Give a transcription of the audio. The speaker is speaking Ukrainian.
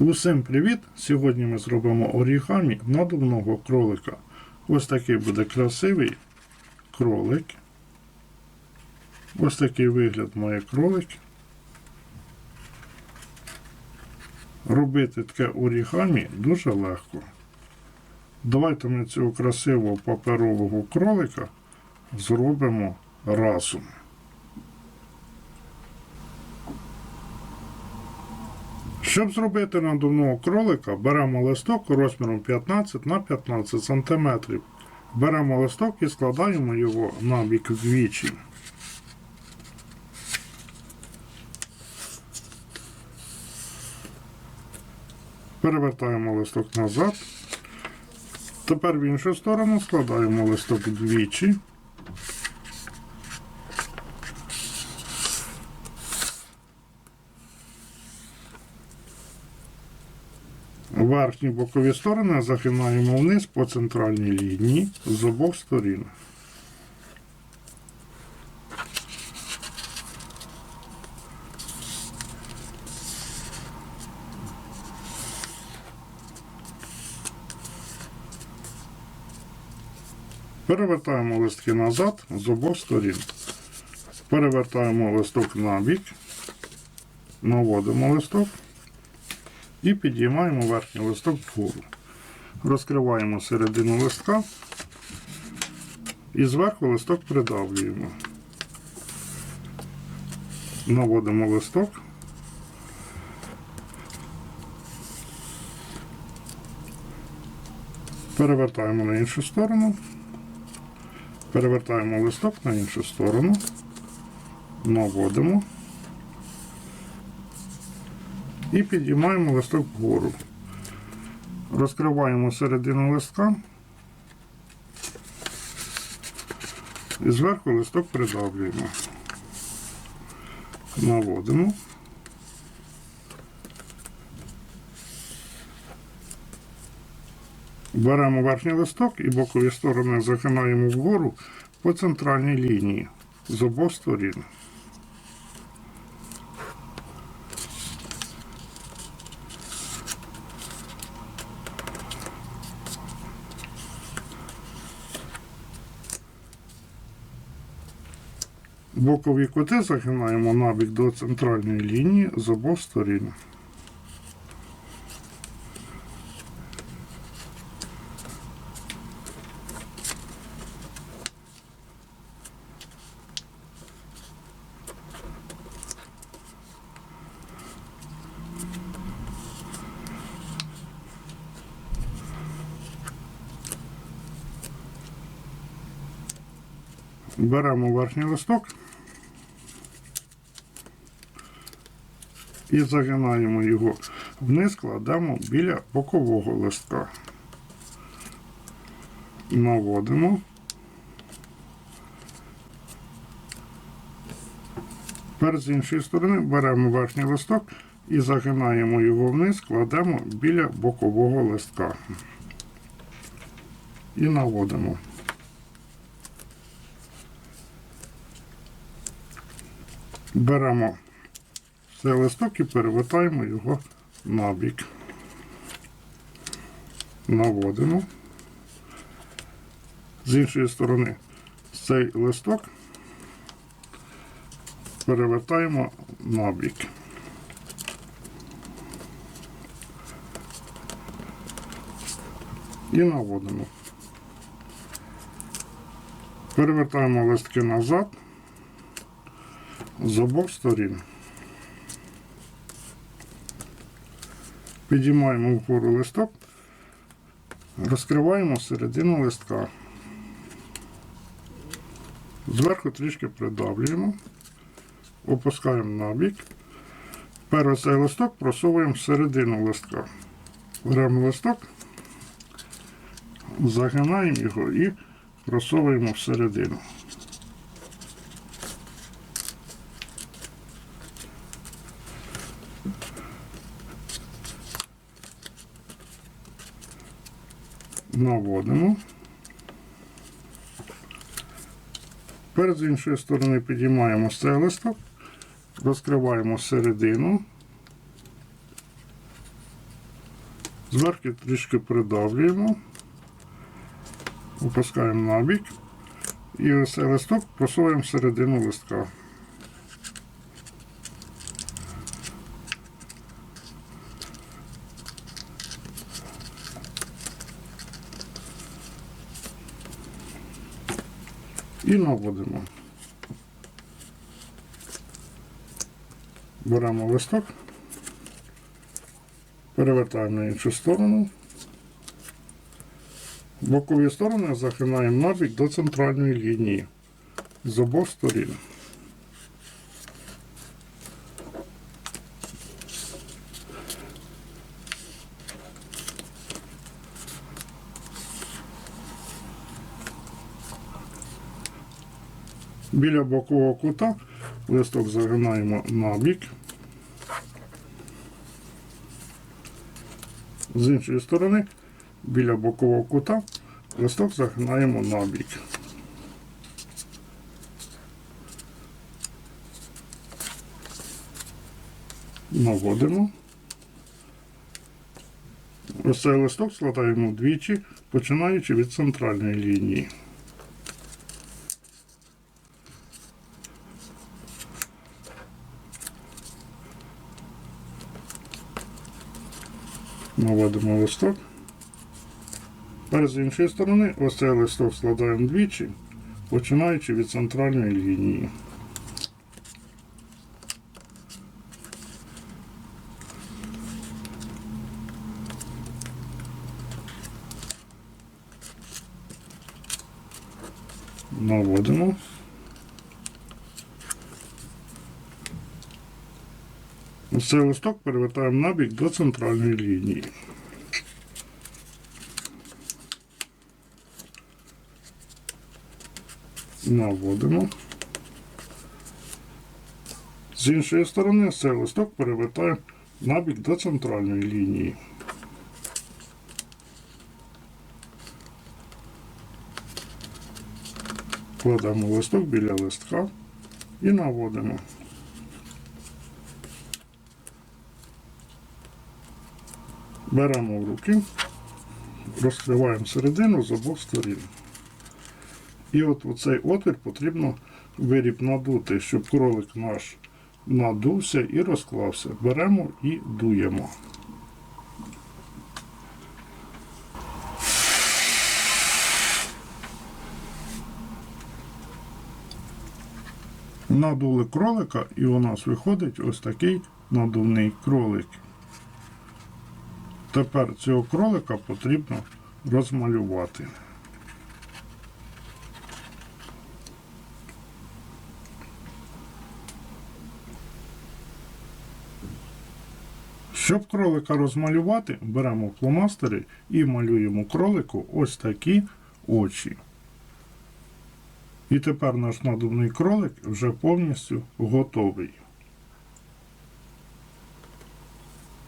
Усім привіт! Сьогодні ми зробимо орігамі надувного кролика. Ось такий буде красивий кролик. Ось такий вигляд має кролик. Робити таке орігамі дуже легко. Давайте ми цього красивого паперового кролика зробимо разом. Щоб зробити надувного кролика, беремо листок розміром 15 на 15 см. Беремо листок і складаємо його на бік вдвічі. Перевертаємо листок назад. Тепер в іншу сторону складаємо листок двічі. Верхні бокові сторони загинаємо вниз по центральній лінії з обох сторін. Перевертаємо листки назад з обох сторін. Перевертаємо листок на бік, наводимо листок і підіймаємо верхній листок вгору. Розкриваємо середину листка і зверху листок придавлюємо. Наводимо листок. Перевертаємо на іншу сторону. Перевертаємо листок на іншу сторону. Наводимо. І підіймаємо листок вгору. Розкриваємо середину листка. І зверху листок придавлюємо. Наводимо. Беремо верхній листок і бокові сторони загинаємо вгору по центральній лінії з обох сторін. Бокові коти загинаємо набік до центральної лінії з обох сторін. Беремо верхній листок і загинаємо його вниз, кладемо біля бокового листка. Наводимо. Тепер з іншої сторони беремо верхній листок і загинаємо його вниз, кладемо біля бокового листка. І наводимо. Беремо цей листок і перевертаємо його на бік. Наводимо. З іншої сторони цей листок перевертаємо на бік. І наводимо. Перевертаємо листки назад з обох сторін. Підіймаємо вгору листок, розкриваємо середину листка. Зверху трішки придавлюємо, опускаємо на бік. Перший цей листок просовуємо всередину листка. Беремо листок, загинаємо його і просовуємо всередину. Наводимо. Тепер з іншої сторони підіймаємо цей листок, розкриваємо середину Зверху трішки придавлюємо, опускаємо на бік і ось листок просуваємо всередину листка. І наводимо. Беремо листок, перевертаємо на іншу сторону. Бокові сторони захинаємо набік до центральної лінії з обох сторін. Біля бокового кута листок загинаємо на бік. З іншої сторони, біля бокового кута, листок загинаємо на бік. Наводимо. Ось цей листок складаємо двічі, починаючи від центральної лінії. Наводимо листок. Тепер з іншої сторони ось цей листок складаємо двічі, починаючи від центральної лінії. Наводимо. Ось цей листок перевертаємо набік до центральної лінії. Наводимо. З іншої сторони цей листок перевертаємо набік до центральної лінії. Кладемо листок біля листка і наводимо. Беремо в руки, розкриваємо середину з обох сторін. І от цей отвір потрібно виріб надути, щоб кролик наш надувся і розклався. Беремо і дуємо. Надули кролика, і у нас виходить ось такий надувний кролик. Тепер цього кролика потрібно розмалювати. Щоб кролика розмалювати, беремо фломастери і малюємо кролику ось такі очі. І тепер наш надувний кролик вже повністю готовий.